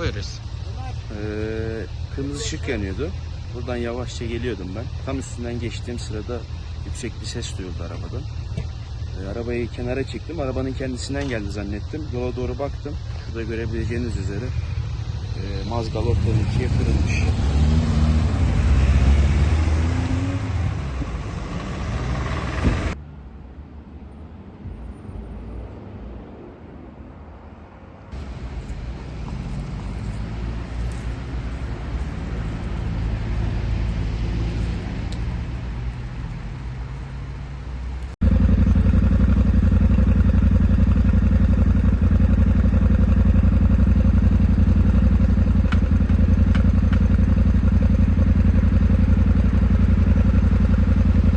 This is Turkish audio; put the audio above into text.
öğreniriz. Ee, kırmızı ışık yanıyordu. Buradan yavaşça geliyordum ben. Tam üstünden geçtiğim sırada yüksek bir ses duyuldu arabadan. Ee, arabayı kenara çektim. Arabanın kendisinden geldi zannettim. Yola doğru baktım. Şurada görebileceğiniz üzere e, mazgal ortadan ikiye kırılmış.